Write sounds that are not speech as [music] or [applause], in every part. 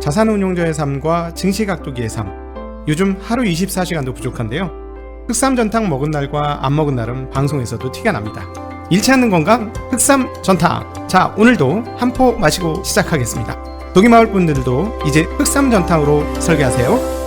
자산운용자의 삶과 증시각도기의 삶. 요즘 하루 24시간도 부족한데요. 흑삼 전탕 먹은 날과 안 먹은 날은 방송에서도 티가 납니다. 않는 건강 흑삼 전탕. 자, 오늘도 한 포 마시고 시작하겠습니다. 독이마을 분들도 이제 흑삼 전탕으로 설계하세요.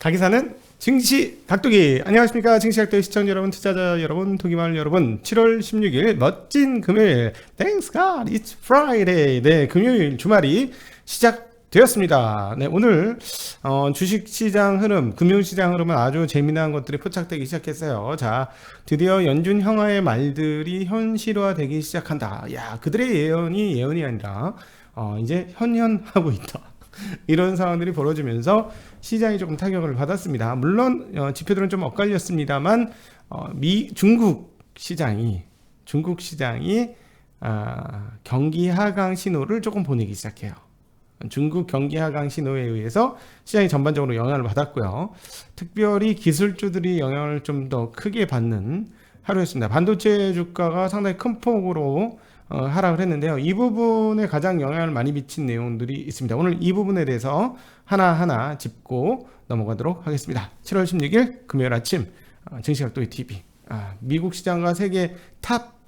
가기사는 증시 각도기. 안녕하십니까. 증시 각도기 시청자 여러분 투자자 여러분 독이마을 여러분. 7월 16일 멋진 금요일. Thanks God It's Friday. 네 금요일 주말이 시작되었습니다. 네 오늘 어, 주식시장 흐름 금융시장 흐름은 아주 재미난 것들이 포착되기 시작했어요. 자 드디어 연준 형화의 말들이 현실화되기 시작한다. 야 그들의 예언이 예언이 아니라 어, 이제 현현하고 있다 [laughs] 이런 상황들이 벌어지면서 시장이 조금 타격을 받았습니다. 물론 어, 지표들은 좀 엇갈렸습니다만 어, 미 중국 시장이 중국 시장이 아, 경기 하강 신호를 조금 보내기 시작해요. 중국 경기 하강 신호에 의해서 시장이 전반적으로 영향을 받았고요. 특별히 기술주들이 영향을 좀 더 크게 받는 하루였습니다. 반도체 주가가 상당히 큰 폭으로 어, 하락을 했는데요. 이 부분에 가장 영향을 많이 미친 내용들이 있습니다. 오늘 이 부분에 대해서 하나하나 짚고 넘어가도록 하겠습니다. 7월 16일 금요일 아침 어, 증시각도의 TV 아, 미국 시장과 세계 탑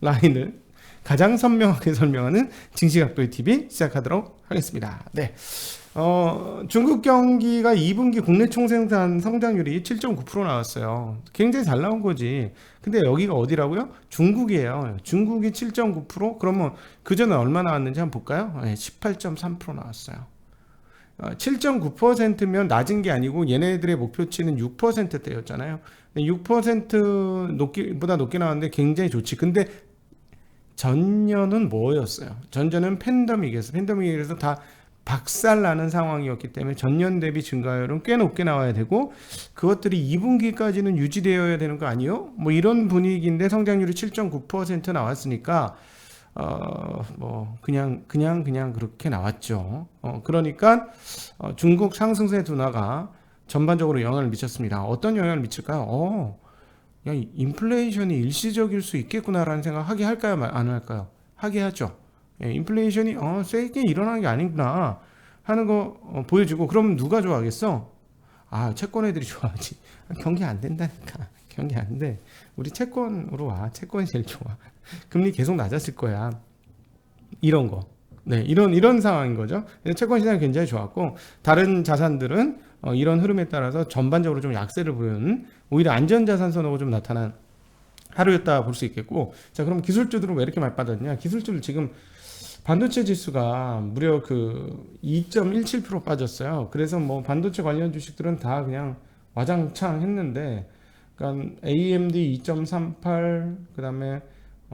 라인을 가장 선명하게 [laughs] 설명하는 증시각도의 TV 시작하도록 하겠습니다. 네. 어, 중국 경기가 2분기 국내 총생산 성장률이 7.9% 나왔어요. 굉장히 잘 나온 거지. 근데 여기가 어디라고요? 중국이에요. 중국이 7.9%? 그러면 그 전에 얼마 나왔는지 한번 볼까요? 네, 18.3% 나왔어요. 어, 7.9%면 낮은 게 아니고 얘네들의 목표치는 6%대였잖아요. 6% 높기보다 높게 나왔는데 굉장히 좋지. 근데 전년은 뭐였어요? 전년은 팬데믹이었어. 팬데믹에서 다 박살나는 상황이었기 때문에 전년 대비 증가율은 꽤 높게 나와야 되고 그것들이 2분기까지는 유지되어야 되는 거 아니요? 뭐 이런 분위기인데 성장률이 7.9% 나왔으니까 어 뭐 그냥 그냥 그냥 그렇게 나왔죠. 어 그러니까 어, 중국 상승세 둔화가 전반적으로 영향을 미쳤습니다. 어떤 영향을 미칠까요? 어, 야 인플레이션이 일시적일 수 있겠구나라는 생각 하게 할까요, 안 할까요? 하게 하죠. 예, 인플레이션이 어 세게 일어나는 게 아니구나 하는 거 어, 보여주고 그럼 누가 좋아하겠어? 아 채권 애들이 좋아하지. [laughs] 경기 안 된다니까. [laughs] 경기 안 돼. 우리 채권으로 와. 채권이 제일 좋아. [laughs] 금리 계속 낮았을 거야. 이런 거. 네, 이런 이런 상황인 거죠. 채권 시장이 굉장히 좋았고 다른 자산들은 어, 이런 흐름에 따라서 전반적으로 좀 약세를 보이는 오히려 안전 자산 선호가 좀 나타난 하루였다 볼 수 있겠고 자 그럼 기술주들은 왜 이렇게 많이 빠졌냐? 기술주들 지금 반도체 지수가 무려 그 2.17% 빠졌어요. 그래서 뭐 반도체 관련 주식들은 다 그냥 와장창 했는데, 그러니까 AMD 2.38, 그 다음에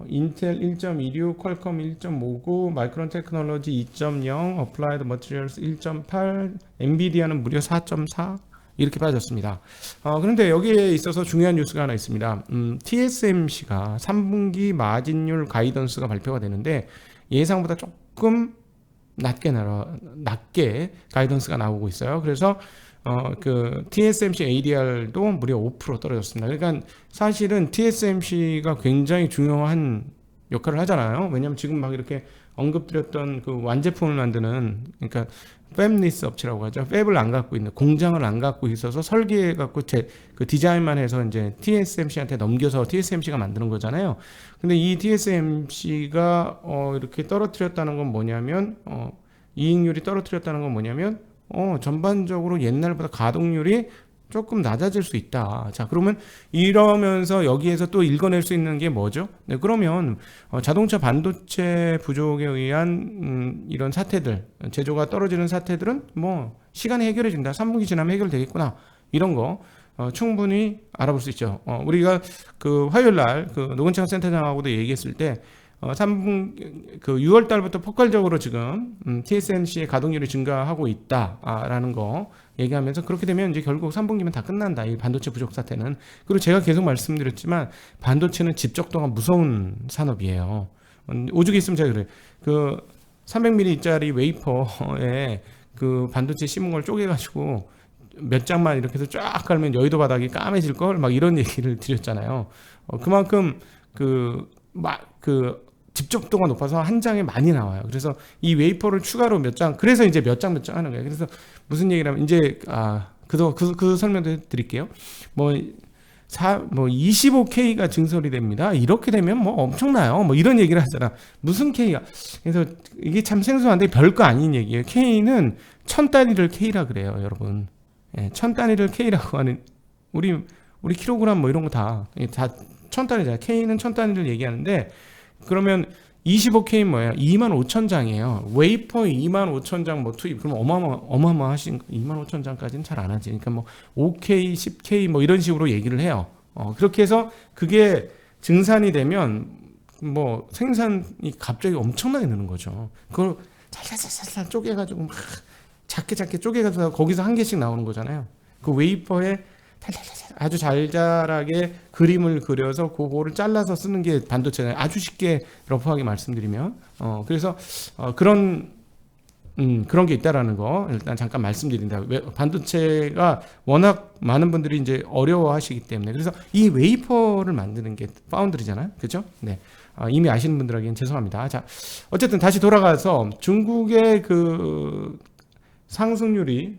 인텔 1.26, 퀄컴 1.59, 마이크론 테크놀로지 2.0, 어플라이드 머티리얼스 1.8, 엔비디아는 무려 4.4 이렇게 빠졌습니다. 어, 그런데 여기에 있어서 중요한 뉴스가 하나 있습니다. 음, TSMC가 3분기 마진율 가이던스가 발표가 되는데 예상보다 조금 낮게 나라 낮게 가이던스가 나오고 있어요. 그래서 어 그 TSMC ADR도 무려 5% 떨어졌습니다. 그러니까 사실은 TSMC가 굉장히 중요한 역할을 하잖아요. 왜냐하면 지금 막 이렇게 언급드렸던 그 완제품을 만드는 그러니까 팹리스 업체라고 하죠. 팹을 안 갖고 있는 공장을 안 갖고 있어서 설계해 갖고 제 그 디자인만 해서 이제 TSMC한테 넘겨서 TSMC가 만드는 거잖아요. 근데 이 TSMC가 어 이렇게 떨어뜨렸다는 건 뭐냐면 어 이익률이 떨어뜨렸다는 건 뭐냐면 어 전반적으로 옛날보다 가동률이 조금 낮아질 수 있다. 자, 그러면 이러면서 여기에서 또 읽어낼 수 있는 게 뭐죠? 네, 그러면 어, 자동차 반도체 부족에 의한 음, 이런 사태들, 제조가 떨어지는 사태들은 뭐 시간에 해결해 준다. 3분기 지나면 해결되겠구나. 이런 거 어, 충분히 알아볼 수 있죠. 어, 우리가 그 화요일 날 그 노건창 센터장하고도 얘기했을 때 어, 3분 그 6월 달부터 폭발적으로 지금 음, TSMC의 가동률이 증가하고 있다라는 거 얘기하면서 그렇게 되면 이제 결국 3분기면 다 끝난다. 이 반도체 부족 사태는. 그리고 제가 계속 말씀드렸지만 반도체는 집적도가 무서운 산업이에요. 음, 오죽 있으면 제가 그래. 그 300mm짜리 웨이퍼에 그 반도체 심은 걸 쪼개가지고 몇 장만 이렇게 해서 쫙 깔면 여의도 바닥이 까매질 걸 막 이런 얘기를 드렸잖아요. 어, 그만큼 그, 막, 그 집적도가 높아서 한 장에 많이 나와요. 그래서 이 웨이퍼를 추가로 몇 장, 그래서 이제 몇장 몇 장 하는 거예요. 그래서 무슨 얘기냐면 이제 아 그도 그, 그 설명도 드릴게요. 뭐 사, 뭐 25K가 증설이 됩니다. 이렇게 되면 뭐 엄청나요. 뭐 이런 얘기를 하잖아. 무슨 K가? 그래서 이게 참 생소한데 별거 아닌 얘기예요. K는 천 단위를 K라 그래요, 여러분. 예, 천 단위를 K라고 하는 우리 우리 킬로그램 뭐 이런 거 다 다천 단위잖아요. K는 천 단위를 얘기하는데 그러면 25K 뭐예요? 2만 5천 장이에요. 웨이퍼 2만 5천 장 뭐 투입 그럼 어마어마 어마어마하신 2만 5천 장까지는 잘 안 하지. 그러니까 뭐 5K, 10K 뭐 이런 식으로 얘기를 해요. 어, 그렇게 해서 그게 증산이 되면 뭐 생산이 갑자기 엄청나게 느는 거죠. 그걸 살살살살 쪼개가지고 막 작게 작게 쪼개가지고 거기서 한 개씩 나오는 거잖아요. 그 웨이퍼에 아주 잘 자라게 그림을 그려서 그거를 잘라서 쓰는 게 반도체잖아요. 아주 쉽게 러프하게 말씀드리면 어 그래서 어 그런 음 그런 게 있다라는 거 일단 잠깐 말씀드린다. 왜- 반도체가 워낙 많은 분들이 이제 어려워하시기 때문에 그래서 이 웨이퍼를 만드는 게 파운드리잖아요. 그렇죠? 네. 아, 이미 아시는 분들에게는 죄송합니다. 자, 어쨌든 다시 돌아가서 중국의 그 상승률이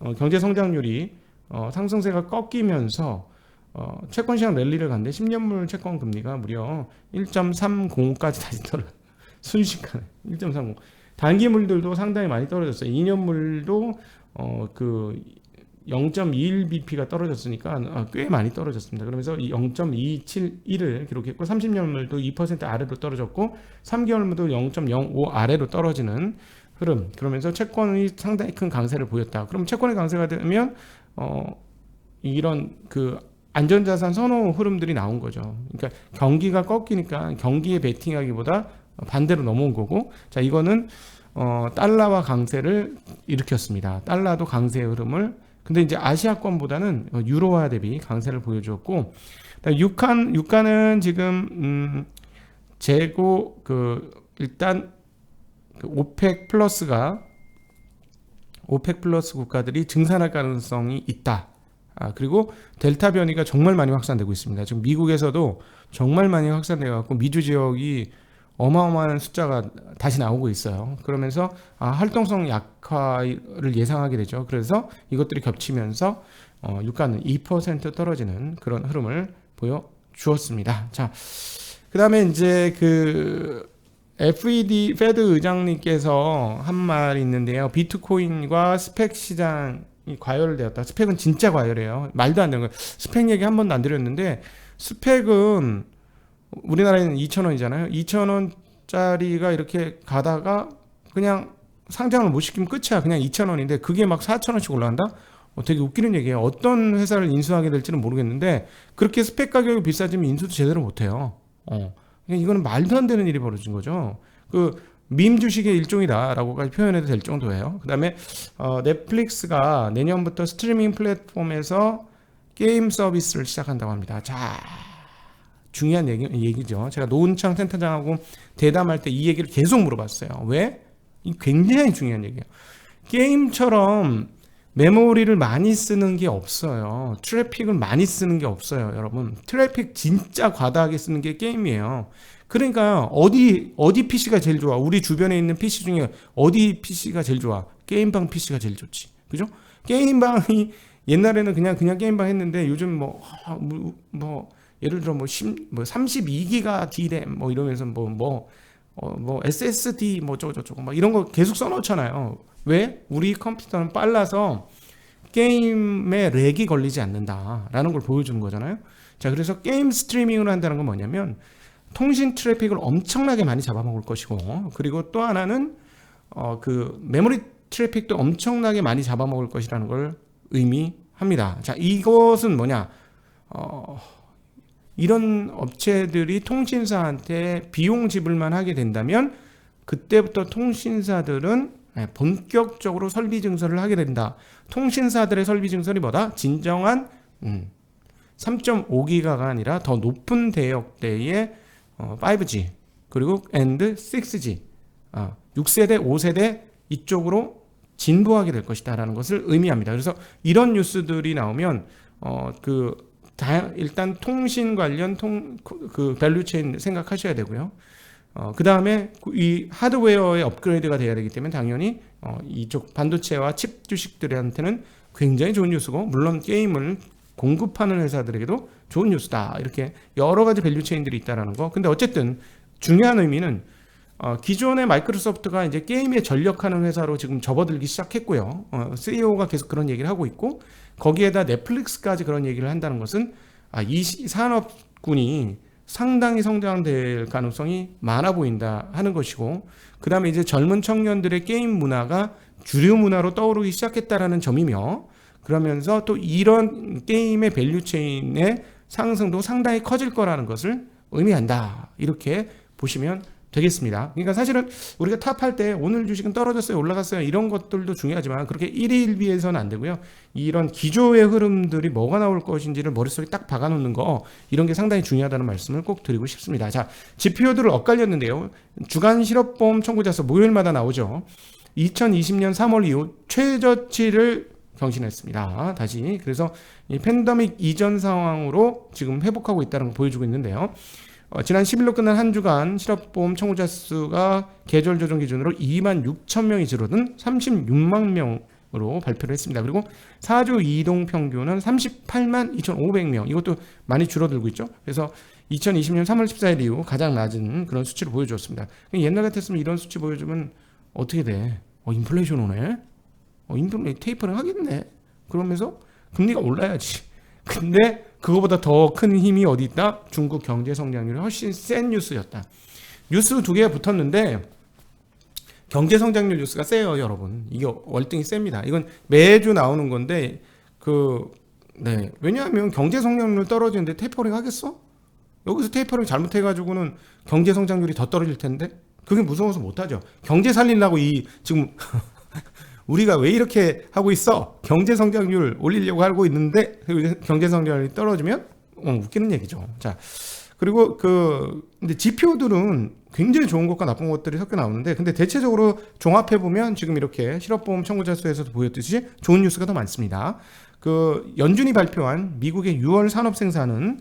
어, 경제 성장률이 어, 상승세가 꺾이면서 어, 채권 시장 랠리를 갔는데 10년물 채권 금리가 무려 1.30까지 다시 떨어 [laughs] 순식간에 1.30 단기물들도 상당히 많이 떨어졌어요. 2년물도 어, 그 0.21bp가 떨어졌으니까 어, 꽤 많이 떨어졌습니다. 그러면서 이 0.271을 기록했고 30년물도 2% 아래로 떨어졌고 3개월물도 0.05 아래로 떨어지는 흐름. 그러면서 채권이 상당히 큰 강세를 보였다. 그럼 채권의 강세가 되면 어 이런 그 안전자산 선호 흐름들이 나온 거죠. 그러니까 경기가 꺾이니까 경기에 베팅하기보다 반대로 넘어온 거고, 자 이거는 어 달러와 강세를 일으켰습니다. 달러도 강세 흐름을 근데 이제 아시아권보다는 유로화 대비 강세를 보여주었고, 유칸 유가는 지금 음 재고 그 일단 그 오펙 플러스가 오펙 플러스 국가들이 증산할 가능성이 있다. 아, 그리고 델타 변이가 정말 많이 확산되고 있습니다. 지금 미국에서도 정말 많이 확산되어 갖고 미주 지역이 어마어마한 숫자가 다시 나오고 있어요. 그러면서 아, 활동성 약화를 예상하게 되죠. 그래서 이것들이 겹치면서 어, 유가는 2% 떨어지는 그런 흐름을 보여 주었습니다. 자, 그다음에 이제 그 FED 페드 의장님께서 한 말이 있는데요. 비트코인과 스펙 시장이 과열되었다. 스펙은 진짜 과열해요. 말도 안 되는 거예요. 스펙 얘기 한 번도 안 드렸는데 스펙은 우리나라에는 2,000원이잖아요. 2,000원짜리가 이렇게 가다가 그냥 상장을 못 시키면 끝이야. 그냥 2,000원인데 그게 막 4,000원씩 올라간다? 어, 되게 웃기는 얘기예요. 어떤 회사를 인수하게 될지는 모르겠는데 그렇게 스펙 가격이 비싸지면 인수도 제대로 못 해요. 어. 그러니까 이거는 말도 안 되는 일이 벌어진 거죠. 그밈 주식의 일종이다라고까지 표현해도 될 정도예요. 그 다음에 어, 넷플릭스가 내년부터 스트리밍 플랫폼에서 게임 서비스를 시작한다고 합니다. 자, 중요한 얘기, 얘기죠. 제가 노은창 센터장하고 대담할 때 이 얘기를 계속 물어봤어요. 왜? 이 굉장히 중요한 얘기예요. 게임처럼 메모리를 많이 쓰는 게 없어요. 트래픽을 많이 쓰는 게 없어요, 여러분. 트래픽 진짜 과다하게 쓰는 게 게임이에요. 그러니까 어디 어디 PC가 제일 좋아? 우리 주변에 있는 PC 중에 어디 PC가 제일 좋아? 게임방 PC가 제일 좋지. 그죠? 게임방이 옛날에는 그냥 그냥 게임방 했는데 요즘 뭐뭐 뭐, 예를 들어 뭐, 10, 뭐 32기가 D램 뭐 이러면서 뭐뭐 어, 뭐 SSD 뭐 저거 저거 막 이런 거 계속 써놓잖아요. 왜? 우리 컴퓨터는 빨라서 게임에 렉이 걸리지 않는다라는 걸 보여주는 거잖아요. 자, 그래서 게임 스트리밍을 한다는 건 뭐냐면 통신 트래픽을 엄청나게 많이 잡아먹을 것이고 그리고 또 하나는 어, 그 메모리 트래픽도 엄청나게 많이 잡아먹을 것이라는 걸 의미합니다. 자, 이것은 뭐냐? 어, 이런 업체들이 통신사한테 비용 지불만 하게 된다면 그때부터 통신사들은 예, 본격적으로 설비 증설을 하게 된다. 통신사들의 설비 증설이 뭐다? 진정한 음, 3.5기가가 아니라 더 높은 대역대의 어, 5G 그리고 and 6G 아, 6세대, 5세대 이쪽으로 진보하게 될 것이다라는 것을 의미합니다. 그래서 이런 뉴스들이 나오면 어, 그 다, 일단 통신 관련 통 그 밸류체인 생각하셔야 되고요. 어, 그 다음에 이 하드웨어의 업그레이드가 돼야 되기 때문에 당연히 어, 이쪽 반도체와 칩 주식들한테는 굉장히 좋은 뉴스고 물론 게임을 공급하는 회사들에게도 좋은 뉴스다 이렇게 여러 가지 밸류 체인들이 있다라는 거. 근데 어쨌든 중요한 의미는 어, 기존의 마이크로소프트가 이제 게임에 전력하는 회사로 지금 접어들기 시작했고요. 어, CEO가 계속 그런 얘기를 하고 있고 거기에다 넷플릭스까지 그런 얘기를 한다는 것은 아, 이 시- 산업군이 상당히 성장될 가능성이 많아 보인다 하는 것이고 그 다음에 이제 젊은 청년들의 게임 문화가 주류 문화로 떠오르기 시작했다라는 점이며 그러면서 또 이런 게임의 밸류 체인의 상승도 상당히 커질 거라는 것을 의미한다. 이렇게 보시면 되겠습니다. 그러니까 사실은 우리가 탑할 때 오늘 주식은 떨어졌어요, 올라갔어요 이런 것들도 중요하지만 그렇게 일일비해서는 안 되고요. 이런 기조의 흐름들이 뭐가 나올 것인지를 머릿속에 딱 박아놓는 거 이런 게 상당히 중요하다는 말씀을 꼭 드리고 싶습니다. 자, 지표들을 엇갈렸는데요. 주간 실업보험 청구자수 목요일마다 나오죠. 2020년 3월 이후 최저치를 경신했습니다. 다시 그래서 이 팬데믹 이전 상황으로 지금 회복하고 있다는 걸 보여주고 있는데요. 어, 지난 10일로 끝난 한 주간 실업보험 청구자 수가 계절 조정 기준으로 2만 6천 명이 줄어든 36만 명으로 발표를 했습니다. 그리고 4주 이동 평균은 38만 2,500명. 이것도 많이 줄어들고 있죠. 그래서 2020년 3월 14일 이후 가장 낮은 그런 수치를 보여주었습니다. 옛날 같았으면 이런 수치 보여주면 어떻게 돼? 어, 인플레이션 오네? 어, 인플레 테이퍼링 하겠네. 그러면서 금리가 올라야지. 근데 그거보다 더 큰 힘이 어디 있다? 중국 경제 성장률이 훨씬 센 뉴스였다. 뉴스 두 개가 붙었는데 경제 성장률 뉴스가 세요, 여러분. 이게 월등히 셉니다. 이건 매주 나오는 건데 그 네. 왜냐하면 경제 성장률 떨어지는데 테이퍼링 하겠어? 여기서 테이퍼링 잘못해 가지고는 경제 성장률이 더 떨어질 텐데. 그게 무서워서 못 하죠. 경제 살리려고 이 지금 [laughs] 우리가 왜 이렇게 하고 있어? 경제 성장률 올리려고 하고 있는데 경제 성장률이 떨어지면 어, 웃기는 얘기죠. 자, 그리고 그 근데 지표들은 굉장히 좋은 것과 나쁜 것들이 섞여 나오는데 근데 대체적으로 종합해 보면 지금 이렇게 실업보험 청구자 수에서도 보였듯이 좋은 뉴스가 더 많습니다. 그 연준이 발표한 미국의 6월 산업 생산은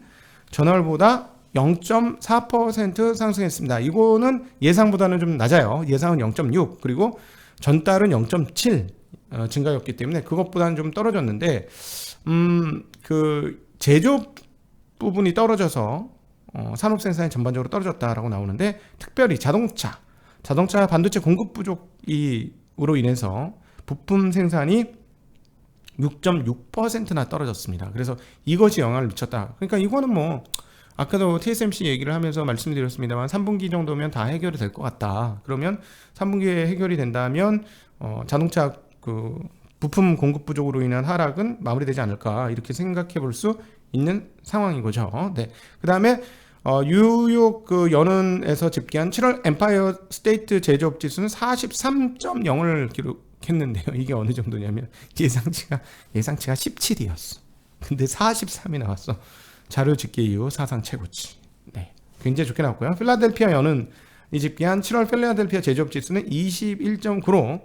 전월보다 0.4% 상승했습니다. 이거는 예상보다는 좀 낮아요. 예상은 0.6 그리고 전달은 0.7 어, 증가였기 때문에 그것보다는 좀 떨어졌는데 음 그 제조업 부분이 떨어져서 어, 산업 생산이 전반적으로 떨어졌다라고 나오는데 특별히 자동차 자동차 반도체 공급 부족이로 인해서 부품 생산이 6.6%나 떨어졌습니다. 그래서 이것이 영향을 미쳤다. 그러니까 이거는 뭐 아까도 TSMC 얘기를 하면서 말씀드렸습니다만 3분기 정도면 다 해결이 될 것 같다. 그러면 3분기에 해결이 된다면 어, 자동차 그 부품 공급 부족으로 인한 하락은 마무리되지 않을까 이렇게 생각해 볼 수 있는 상황인 거죠. 네. 그다음에 어, 뉴욕 그 연은에서 집계한 7월 엠파이어 스테이트 제조업 지수는 43.0을 기록했는데요. 이게 어느 정도냐면 예상치가 예상치가 17이었어. 근데 43이 나왔어. 자료 집계 이후 사상 최고치. 네. 굉장히 좋게 나왔고요. 필라델피아 연은 이 집계한 7월 필라델피아 제조업 지수는 21.9로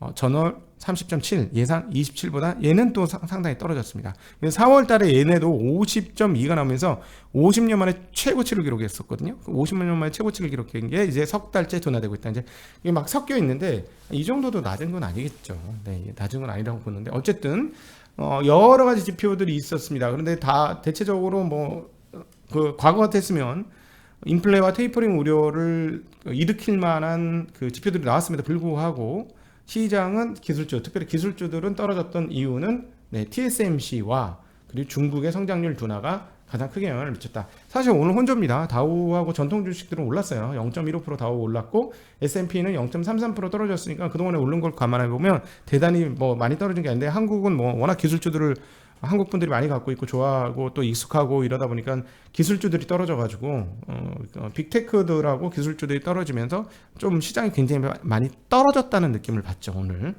어, 전월 30.7 예상 27보다 얘는 또 상, 상당히 떨어졌습니다. 4월 달에 얘네도 50.2가 나오면서 50년 만에 최고치를 기록했었거든요. 50년 만에 최고치를 기록한 게 이제 석 달째 둔화되고 있다. 이제 이게 막 섞여 있는데 이 정도도 낮은 건 아니겠죠. 네, 낮은 건 아니라고 보는데 어쨌든 어, 여러 가지 지표들이 있었습니다. 그런데 다 대체적으로 뭐 그 과거 같았으면 인플레와 테이퍼링 우려를 일으킬 만한 그 지표들이 나왔음에도 불구하고 시장은 기술주, 특별히 기술주들은 떨어졌던 이유는 네, TSMC와 그리고 중국의 성장률 둔화가 가장 크게 영향을 미쳤다. 사실 오늘 혼조입니다. 다우하고 전통 주식들은 올랐어요. 0.15% 다우 올랐고 S&P는 0.33% 떨어졌으니까 그동안에 오른 걸 감안해 보면 대단히 뭐 많이 떨어진 게 아닌데 한국은 뭐 워낙 기술주들을 한국 분들이 많이 갖고 있고 좋아하고 또 익숙하고 이러다 보니까 기술주들이 떨어져 가지고 어, 어, 빅테크들하고 기술주들이 떨어지면서 좀 시장이 굉장히 많이 떨어졌다는 느낌을 받죠 오늘.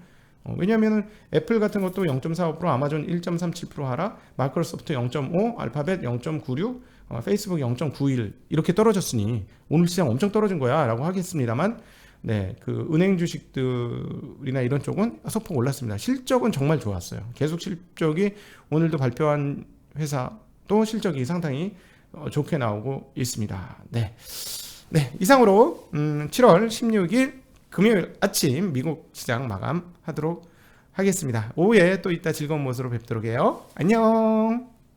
어, 왜냐하면 애플 같은 것도 0.45% 아마존 1.37% 하락, 마이크로소프트 0.5, 알파벳 0.96, 어, 페이스북 0.91 이렇게 떨어졌으니 오늘 시장 엄청 떨어진 거야라고 하겠습니다만 네, 그 은행 주식들이나 이런 쪽은 소폭 올랐습니다. 실적은 정말 좋았어요. 계속 실적이 오늘도 발표한 회사도 실적이 상당히 어, 좋게 나오고 있습니다. 네. 네, 이상으로 음, 7월 16일 금요일 아침 미국 시장 마감하도록 하겠습니다. 오후에 또 이따 즐거운 모습으로 뵙도록 해요. 안녕.